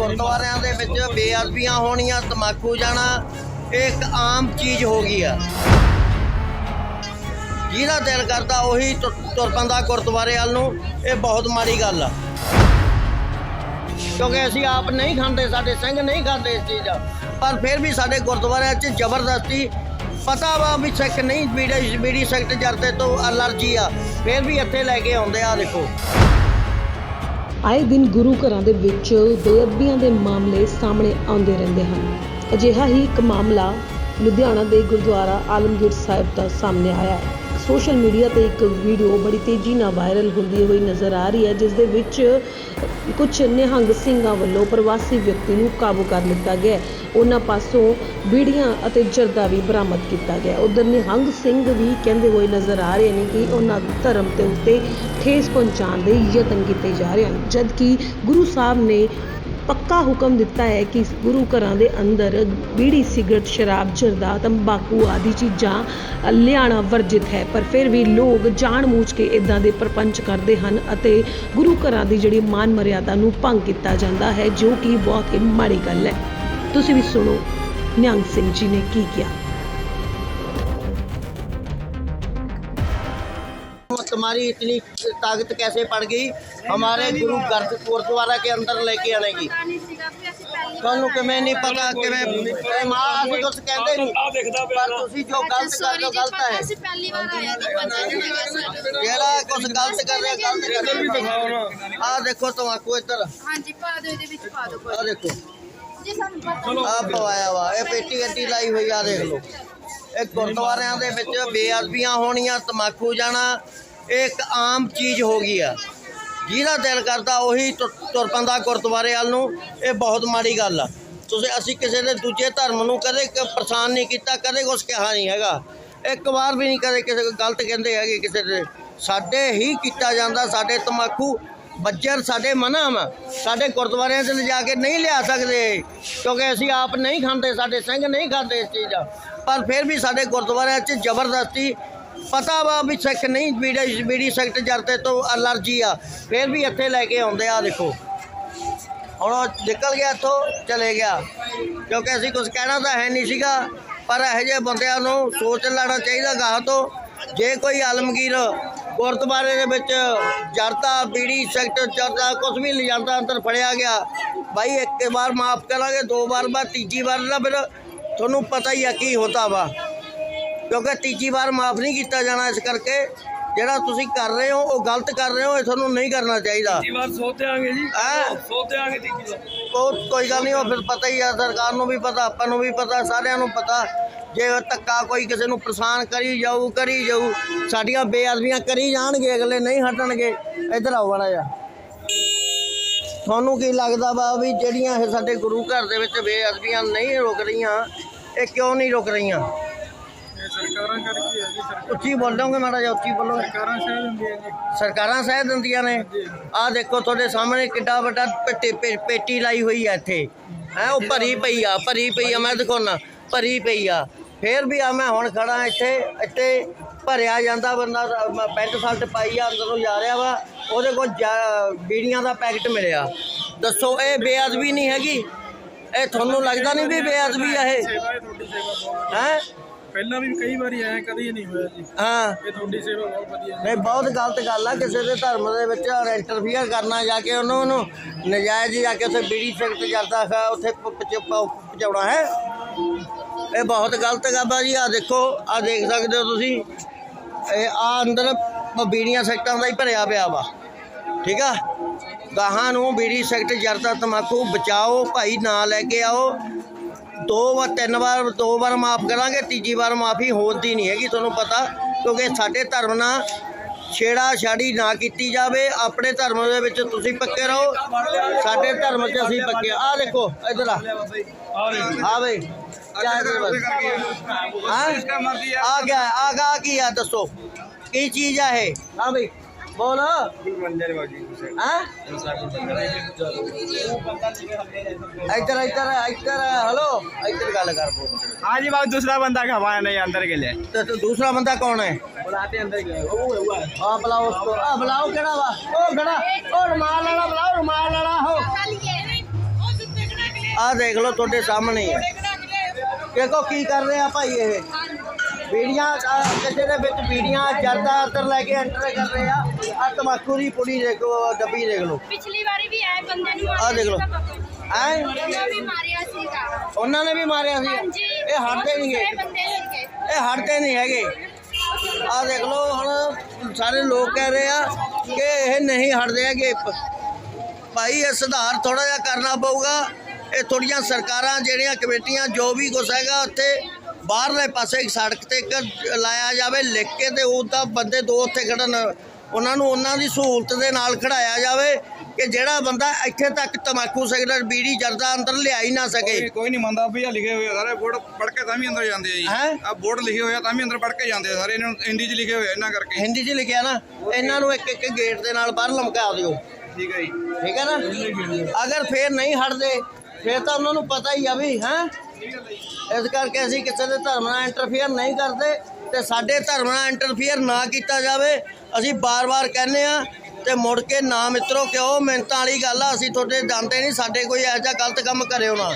ਗੁਰਦੁਆਰਿਆਂ ਦੇ ਵਿੱਚ ਬੇਅਦਬੀਆਂ ਹੋਣੀਆਂ, ਤਮਾਕੂ ਜਾਣਾ, ਇਹ ਇੱਕ ਆਮ ਚੀਜ਼ ਹੋ ਗਈ ਆ। ਜਿਹਦਾ ਦਿਲ ਕਰਦਾ ਉਹੀ ਤੁਰ ਤੁਰ ਪੈਂਦਾ ਗੁਰਦੁਆਰੇ ਵੱਲ ਨੂੰ, ਇਹ ਬਹੁਤ ਮਾੜੀ ਗੱਲ ਆ। ਕਿਉਂਕਿ ਅਸੀਂ ਆਪ ਨਹੀਂ ਖਾਂਦੇ, ਸਾਡੇ ਸਿੰਘ ਨਹੀਂ ਖਾਂਦੇ ਇਸ ਚੀਜ਼ ਦਾ। ਪਰ ਫਿਰ ਵੀ ਸਾਡੇ ਗੁਰਦੁਆਰਿਆਂ 'ਚ ਜ਼ਬਰਦਸਤੀ, ਪਤਾ ਵਾ ਵੀ ਸਿੱਖ ਨਹੀਂ, ਬੀੜੀ ਬੀੜੀ ਸੈਕਟ ਜਰਦੇ ਤੋਂ ਅਲਰਜੀ ਆ। ਫਿਰ ਵੀ ਇੱਥੇ ਲੈ ਕੇ ਆਉਂਦੇ ਆ ਦੇਖੋ। ਆਏ ਦਿਨ ਗੁਰੂ ਘਰਾਂ ਦੇ ਵਿੱਚ ਬੇਅਦਬੀਆਂ ਦੇ ਮਾਮਲੇ ਸਾਹਮਣੇ ਆਉਂਦੇ ਰਹਿੰਦੇ ਹਨ। ਅਜਿਹਾ ਹੀ ਇੱਕ ਮਾਮਲਾ ਲੁਧਿਆਣਾ ਦੇ ਗੁਰਦੁਆਰਾ ਆਲਮਗੀਰ ਸਾਹਿਬ ਦਾ ਸਾਹਮਣੇ ਆਇਆ ਹੈ। ਸੋਸ਼ਲ ਮੀਡੀਆ ਤੇ ਇੱਕ ਵੀਡੀਓ ਬੜੀ ਤੇਜ਼ੀ ਨਾਲ ਵਾਇਰਲ ਹੁੰਦੀ ਹੋਈ ਨਜ਼ਰ ਆ ਰਹੀ ਹੈ, ਜਿਸ ਦੇ ਵਿੱਚ ਕੁਝ ਨਿਹੰਗ ਸਿੰਘਾਂ ਵੱਲੋਂ ਪ੍ਰਵਾਸੀ ਵਿਅਕਤੀ ਨੂੰ ਕਾਬੂ ਕਰ ਲਿੱਤਾ ਗਿਆ ਉਹਨਾਂ ਪਾਸੋਂ ਬੀੜੀਆਂ ਅਤੇ ਜਰਦਾ ਵੀ ਬਰਾਮਦ ਕੀਤਾ ਗਿਆ ਉਧਰ ਨਿਹੰਗ ਸਿੰਘ ਵੀ ਕਹਿੰਦੇ ਹੋਏ ਨਜ਼ਰ ਆ ਰਹੇ ਨੇ ਕਿ ਉਹਨਾਂ ਧਰਮ ਤੇ ਉੱਤੇ ਠੇਸ ਪਹੁੰਚਾਉਣ ਦੇ ਯਤਨ ਕੀਤੇ ਜਾ ਰਹੇ ਹਨ, ਜਦਕਿ ਗੁਰੂ ਸਾਹਿਬ ਨੇ ਪੱਕਾ ਹੁਕਮ ਦਿੱਤਾ ਹੈ ਕਿ ਗੁਰੂ ਘਰਾਂ ਦੇ ਅੰਦਰ ਬੀੜੀ ਸਿਗਰਟ ਸ਼ਰਾਬ ਜਰਦਾ ਤੰਬਾਕੂ ਆਦਿ ਚੀਜ਼ਾਂ ਅ, ਲਿਆਉਣਾ ਵਰਜਿਤ ਹੈ। ਪਰ ਫਿਰ ਵੀ ਲੋਕ ਜਾਣਬੁੱਝ ਕੇ ਇਦਾਂ ਦੇ ਪ੍ਰਪੰਚ ਕਰਦੇ ਹਨ ਅਤੇ ਗੁਰੂ ਘਰਾਂ ਦੀ ਜਿਹੜੀ ਮਾਨ ਮਰਿਆਦਾ ਨੂੰ ਭੰਗ ਕੀਤਾ ਜਾਂਦਾ ਹੈ ਜੋ ਕਿ ਬਹੁਤ ਹੀ ਮਾੜੀ ਗੱਲ ਹੈ। ਤੁਸੀਂ ਵੀ ਸੁਣੋ ਨਿਹੰਗ ਸਿੰਘ ਜੀ ਨੇ ਕੀ ਕਿਹਾ। तुम्हारी इतनी ताकत कैसे पड़ गई हमारे गुरु घर गुरुद्वारा के अंदर लेके आने की ਤੁਹਾਨੂੰ ਕਿਵੇਂ ਨਹੀਂ ਪਤਾ ਕਿਵੇਂ ਇਹ ਮਾਂ ਅਸੀਂ ਕੁਝ ਕਹਿੰਦੇ ਨਹੀਂ ਪਰ ਤੁਸੀਂ ਜੋ ਗਲਤ ਕਰ ਰਹੇ ਹੋ ਗਲਤ ਹੈ ਅਸੀਂ ਪਹਿਲੀ ਵਾਰ ਆਏ ਤੇ ਪਤਾ ਨਹੀਂ ਹੈਗਾ ਸਾਨੂੰ ਜਿਹੜਾ ਕੁਝ ਗਲਤ ਕਰ ਰਿਹਾ ਗਲਤ ਕਰ ਰਿਹਾ ਆ ਦੇਖੋ ਤਮਾਕੂ ਇੱਧਰ ਹਾਂਜੀ ਪਾ ਦਿਓ ਇਹਦੇ ਵਿੱਚ ਪਾ ਦਿਓ ਆ ਦੇਖੋ ਜੀ ਸਾਨੂੰ ਪਤਾ ਆ ਪਵਾਇਆ ਵਾ ਇਹ ਪੇਟੀ ਗੱਡੀ ਲਾਈ ਹੋਈ ਆ ਦੇਖ ਲਓ ਇਹ ਗੁਰਦੁਆਰਿਆਂ ਦੇ ਵਿੱਚ ਬੇਅਦਬੀਆਂ ਹੋਣੀਆਂ ਤਮਾਕੂ ਜਾਣਾ ਇਹ ਇੱਕ ਆਮ ਚੀਜ਼ ਹੋ ਗਈ ਆ। ਜਿਹਦਾ ਦਿਲ ਕਰਦਾ ਉਹੀ ਤੁਰ ਤੁਰ ਪੈਂਦਾ ਗੁਰਦੁਆਰੇ ਵਾਲ ਨੂੰ। ਇਹ ਬਹੁਤ ਮਾੜੀ ਗੱਲ ਆ। ਤੁਸੀਂ ਅਸੀਂ ਕਿਸੇ ਦੇ ਦੂਜੇ ਧਰਮ ਨੂੰ ਕਦੇ ਪਰੇਸ਼ਾਨ ਨਹੀਂ ਕੀਤਾ, ਕਦੇ ਕੁਛ ਕਿਹਾ ਨਹੀਂ ਹੈਗਾ। ਇੱਕ ਵਾਰ ਵੀ ਨਹੀਂ ਕਦੇ ਕਿਸੇ ਨੂੰ ਗਲਤ ਕਹਿੰਦੇ ਹੈਗੇ ਕਿਸੇ ਦੇ। ਸਾਡੇ ਹੀ ਕੀਤਾ ਜਾਂਦਾ, ਸਾਡੇ ਤਮਾਕੂ ਬੱਜਰ ਸਾਡੇ ਮਨਾ ਵਾ ਸਾਡੇ ਗੁਰਦੁਆਰਿਆਂ 'ਚ ਲਿਜਾ ਕੇ ਨਹੀਂ ਲਿਆ ਸਕਦੇ। ਕਿਉਂਕਿ ਅਸੀਂ ਆਪ ਨਹੀਂ ਖਾਂਦੇ, ਸਾਡੇ ਸਿੰਘ ਨਹੀਂ ਖਾਂਦੇ ਇਸ ਚੀਜ਼ ਦਾ। ਪਰ ਫਿਰ ਵੀ ਸਾਡੇ ਗੁਰਦੁਆਰਿਆਂ 'ਚ ਜ਼ਬਰਦਸਤੀ ਪਤਾ ਵਾ ਵੀ ਸਿੱਖ ਨਹੀਂ, ਬੀੜੀ ਬੀੜੀ ਸੈਕਟ ਜਰਤੇ ਤੋਂ ਅਲਰਜੀ ਆ। ਫਿਰ ਵੀ ਇੱਥੇ ਲੈ ਕੇ ਆਉਂਦੇ ਆ ਦੇਖੋ। ਹੁਣ ਉਹ ਨਿਕਲ ਗਿਆ ਇੱਥੋਂ, ਚਲੇ ਗਿਆ। ਕਿਉਂਕਿ ਅਸੀਂ ਕੁਝ ਕਹਿਣਾ ਤਾਂ ਹੈ ਨਹੀਂ ਸੀਗਾ, ਪਰ ਇਹੋ ਜਿਹੇ ਬੰਦਿਆਂ ਨੂੰ ਸੋਚ ਲੈਣਾ ਚਾਹੀਦਾ ਗਾਹ ਤੋਂ। ਜੇ ਕੋਈ ਆਲਮਗੀਰ ਗੁਰਦੁਆਰੇ ਦੇ ਵਿੱਚ ਜਰਦਾ ਬੀੜੀ ਸੈਕਟ ਜਰਦਾ ਕੁਝ ਵੀ ਲਿਜਾਂਦਾ ਅੰਦਰ ਫੜਿਆ ਗਿਆ ਭਾਈ ਇੱਕ ਵਾਰ ਮਾਫ ਕਰਾਂਗੇ, ਦੋ ਵਾਰ ਬਾਅਦ ਤੀਜੀ ਵਾਰ ਨਾ ਫਿਰ ਤੁਹਾਨੂੰ ਪਤਾ ਹੀ ਆ ਕੀ ਹੁੰਦਾ ਵਾ। ਕਿਉਂਕਿ ਤੀਜੀ ਵਾਰ ਮਾਫ ਨਹੀਂ ਕੀਤਾ ਜਾਣਾ ਇਸ ਕਰਕੇ। ਜਿਹੜਾ ਤੁਸੀਂ ਕਰ ਰਹੇ ਹੋ ਉਹ ਗਲਤ ਕਰ ਰਹੇ ਹੋ ਇਹ ਤੁਹਾਨੂੰ ਨਹੀਂ ਕਰਨਾ ਚਾਹੀਦਾ। ਤੀਜੀ ਵਾਰ ਸੋਤੇ ਆਂਗੇ ਜੀ। ਹੈਂ? ਸੋਤੇ ਆਂਗੇ ਤੀਜੀ ਵਾਰ। ਉਹ ਕੋਈ ਗੱਲ ਨਹੀਂ ਉਹ ਫਿਰ ਪਤਾ ਹੀ ਆ ਸਰਕਾਰ ਨੂੰ ਵੀ ਪਤਾ ਆਪਾਂ ਨੂੰ ਵੀ ਪਤਾ ਸਾਰਿਆਂ ਨੂੰ ਪਤਾ। ਜੇ ਉਹ ਧੱਕਾ ਕੋਈ ਕਿਸੇ ਨੂੰ ਪਰੇਸ਼ਾਨ ਕਰੀ ਜਾਊ ਕਰੀ ਜਾਊ ਸਾਡੀਆਂ ਬੇਅਦਬੀਆਂ ਕਰੀ ਜਾਣਗੇ ਅਗਲੇ ਨਹੀਂ ਹਟਣਗੇ। ਇੱਧਰ ਆਓ ਬੜਾ ਜਾ ਤੁਹਾਨੂੰ ਕੀ ਲੱਗਦਾ ਵਾ ਵੀ ਜਿਹੜੀਆਂ ਇਹ ਸਾਡੇ ਗੁਰੂ ਘਰ ਦੇ ਵਿੱਚ ਬੇਅਦਬੀਆਂ ਨਹੀਂ ਰੁਕ ਰਹੀਆਂ ਇਹ ਕਿਉਂ ਨਹੀਂ ਰੁਕ ਰਹੀਆਂ? ਸਰਕਾਰਾਂ ਕਰਕੇ ਹੈ ਜੀ ਸਰਕਾਰ- ਉੱਚੀ ਬੋਲੋਗੇ ਮਾੜਾ ਜਿਹਾ ਉੱਚੀ ਬੋਲੋਗੇ ਸਰਕਾਰਾਂ ਜੀ ਸਹਿ ਦਿੰਦੀਆਂ ਨੇ। ਆਹ ਦੇਖੋ ਤੁਹਾਡੇ ਸਾਹਮਣੇ ਕਿੱਡਾ ਵੱਡਾ ਪੇਟੀ ਲਾਈ ਹੋਈ ਆ ਇੱਥੇ। ਹੈ ਉਹ ਭਰੀ ਪਈ ਆ ਭਰੀ ਪਈ ਆ ਮੈਂ ਦਿਖਾਉਣਾ ਭਰੀ ਪਈ ਆ। ਫੇਰ ਵੀ ਆ ਮੈਂ ਹੁਣ ਖੜਾ ਇੱਥੇ ਇੱਥੇ ਭਰਿਆ ਜਾਂਦਾ ਬੰਦਾ ਪੈਂਟ ਸ਼ਰਟ ਪਾਈ ਆ ਅੰਦਰੋਂ ਜਾ ਰਿਹਾ ਵਾ ਉਹਦੇ ਕੋਲ ਬੀੜੀਆਂ ਦਾ ਪੈਕਟ ਮਿਲਿਆ। ਦੱਸੋ ਇਹ ਬੇਅਦਬੀ ਨਹੀਂ ਹੈਗੀ? ਇਹ ਤੁਹਾਨੂੰ ਲੱਗਦਾ ਨਹੀਂ ਵੀ ਬੇਅਦਬੀ ਆ ਇਹ? ਹੈ? ਪਹਿਲਾਂ ਵੀ ਕਈ ਵਾਰੀ ਆਇਆ ਕਦੀ ਨਹੀਂ ਹੋਇਆ ਜੀ। ਹਾਂ। ਇਹ ਤੁਹਾਡੀ ਸੇਵਾ ਬਹੁਤ ਵਧੀਆ ਨਹੀਂ ਬਹੁਤ ਗਲਤ ਗੱਲ ਆ ਕਿਸੇ ਦੇ ਧਰਮ ਦੇ ਵਿੱਚ ਇੰਟਰਫੀਅਰ ਕਰਨਾ ਜਾ ਕੇ ਉਹਨੂੰ ਉਹਨੂੰ ਨਜਾਇਜ਼ ਜਾ ਕੇ ਉੱਥੇ ਬੀੜੀ ਸਖਤ ਕਰਦਾ ਹੈ ਉੱਥੇ ਪਹੁੰਚਾਉਣਾ ਹੈ। ਇਹ ਬਹੁਤ ਗਲਤ ਗੱਲ ਆ ਜੀ। ਆ ਦੇਖੋ ਆ ਦੇਖ ਸਕਦੇ ਹੋ ਤੁਸੀਂ। ਇਹ ਆ ਅੰਦਰ ਬੀੜੀਆਂ ਸੈਕਟਾਂ ਦਾ ਹੀ ਭਰਿਆ ਪਿਆ ਵਾ। ਠੀਕ ਆ? ਗਾਹਾਂ ਨੂੰ ਬੀੜੀ ਸੈਕਟ ਜਰਦਾ ਤਮਾਕੂ ਬਚਾਓ ਭਾਈ ਨਾ ਲੈ ਕੇ ਆਓ। ਦੋ ਵਾਰ ਤਿੰਨ ਵਾਰ ਦੋ ਵਾਰ ਮਾਫ ਕਰਾਂਗੇ ਤੀਜੀ ਵਾਰ ਮਾਫੀ ਹੋਦੀ ਨਹੀਂ ਹੈਗੀ ਤੁਹਾਨੂੰ ਪਤਾ ਕਿਉਂਕਿ ਸਾਡੇ ਧਰਮ ਨਾਲ ਛੇੜਾ ਛਾੜੀ ਨਾ ਕੀਤੀ ਜਾਵੇ ਆਪਣੇ ਧਰਮ ਦੇ ਵਿੱਚ ਤੁਸੀਂ ਪੱਕੇ ਰਹੋ ਸਾਡੇ ਧਰਮ 'ਚ ਅਸੀਂ ਪੱਕੇ ਆ ਦੇਖੋ ਇਧਰ ਆ। ਆ ਹਾਂ? ਆ। ਗਿਆ ਆ ਗਾ ਕੀ ਆ ਦੱਸੋ ਕੀ ਚੀਜ਼ ਆ ਇਹ? ਹਾਂ ਬਈ बोलो। हेलो। हाँ जी बात दूसरा बंदा का हमारा नहीं अंदर के लिए। तो, तो दूसरा बंदा कौन है? हाँ, आ देख लो थोड़े सामने देखो की कर रहे हैं भाई ये। ਬੀੜੀਆਂ ਕਿਸੇ ਦੇ ਵਿੱਚ ਬੀੜੀਆਂ ਜਰਦਾ ਅੰਦਰ ਲੈ ਕੇ ਐਂਟਰ ਕਰ ਰਹੇ ਆ। ਆ ਤਮਾਕੂ ਦੀ ਪੁੜੀ ਦੇਖੋ ਡੱਬੀ ਦੇਖ ਲਓ। ਪਿਛਲੀ ਵਾਰੀ ਵੀ ਆਏ ਬੰਦੇ ਨੂੰ ਆਹ ਦੇਖ ਲਓ। ਐ? ਉਹਨਾਂ ਵੀ ਮਾਰਿਆ ਸੀਗਾ। ਉਹਨਾਂ ਨੇ ਵੀ ਮਾਰਿਆ ਸੀ। ਇਹ ਹਟਦੇ ਨਹੀਂ ਹੈਗੇ। ਸੀਗੇ। ਇਹ ਹਟਦੇ ਨਹੀਂ ਹੈਗੇ। ਆ ਦੇਖ ਲਓ ਹੁਣ ਸਾਰੇ ਲੋਕ ਕਹਿ ਰਹੇ ਆ ਕਿ ਇਹ ਨਹੀਂ ਹਟਦੇ ਹੈਗੇ। ਭਾਈ ਇਹ ਸੁਧਾਰ ਥੋੜਾ ਜਿਹਾ ਕਰਨਾ ਪਊਗਾ। ਇਹ ਥੋੜੀਆਂ ਸਰਕਾਰਾਂ ਜਿਹੜੀਆਂ ਕਮੇਟੀਆਂ ਜੋ ਵੀ ਕੁਛ ਹੈਗਾ ਉੱਥੇ ਬਾਹਰਲੇ ਪਾਸੇ ਇੱਕ ਸੜਕ ਤੇ ਇੱਕ ਲਾਇਆ ਜਾਵੇ ਲਿਖ ਕੇ ਤੇ ਉਹਦਾ ਬੰਦੇ ਦੋ ਉੱਥੇ ਖੜਨ। ਉਹਨਾਂ ਨੂੰ ਉਹਨਾਂ ਦੀ ਸਹੂਲਤ ਦੇ ਨਾਲ ਖੜਾਇਆ ਜਾਵੇ ਕਿ ਜਿਹੜਾ ਬੰਦਾ ਇੱਥੇ ਤੱਕ ਤਮਾਕੂ ਸਿਗਰਟ ਬੀੜੀ ਜਰਦਾ ਅੰਦਰ ਲਿਆ ਹੀ ਨਾ ਸਕੇ। ਕੋਈ ਨਹੀਂ ਮੰਨਦਾ ਵੀ ਆ ਲਿਖੇ ਹੋਏ ਸਾਰੇ ਬੋਰਡ ਪੜ੍ਹ ਕੇ ਤਾਂ ਵੀ ਅੰਦਰ ਜਾਂਦੇ ਆ ਜੀ? ਆ ਬੋਰਡ ਲਿਖੇ ਹੋਏ ਆ ਤਾਂ ਵੀ ਅੰਦਰ ਪੜ੍ਹ ਕੇ ਜਾਂਦੇ ਆ ਸਾਰੇ ਇਹਨਾਂ ਨੂੰ ਹਿੰਦੀ 'ਚ ਲਿਖੇ ਹੋਏ ਇਹਨਾਂ ਕਰਕੇ। ਹਿੰਦੀ 'ਚ ਲਿਖਿਆ ਨਾ ਇਹਨਾਂ ਨੂੰ ਇੱਕ ਇੱਕ ਗੇਟ ਦੇ ਨਾਲ ਬਾਹਰ ਲਮਕਾ ਦਿਓ। ਠੀਕ ਹੈ ਜੀ। ਠੀਕ ਹੈ ਨਾ? ਅਗਰ ਫੇਰ ਨਹੀਂ ਹਟਦੇ ਫੇਰ ਤਾਂ ਉਹਨਾਂ ਨੂੰ ਪਤਾ ਹੀ ਆ ਵੀ ਹੈ? ਇਸ ਕਰਕੇ ਅਸੀਂ ਕਿਸੇ ਦੇ ਧਰਮ ਨਾਲ ਇੰਟਰਫੇਅਰ ਨਹੀਂ ਕਰਦੇ ਤੇ ਸਾਡੇ ਧਰਮ ਨਾਲ ਇੰਟਰਫੇਅਰ ਨਾ ਕੀਤਾ ਜਾਵੇ। ਅਸੀਂ ਬਾਰ-ਬਾਰ ਕਹਿੰਦੇ ਆ ਤੇ ਮੁੜ ਕੇ ਨਾ ਮਿੱਤਰੋ, ਕਿਉਂ? ਮਿਹਨਤਾਂ ਵਾਲੀ ਗੱਲ ਆ, ਅਸੀਂ ਤੁਹਾਡੇ ਜਾਂਦੇ ਨਹੀਂ, ਸਾਡੇ ਕੋਈ ਇਹੋ ਜਿਹਾ ਗਲਤ ਕੰਮ ਕਰਿਓ ਨਾ।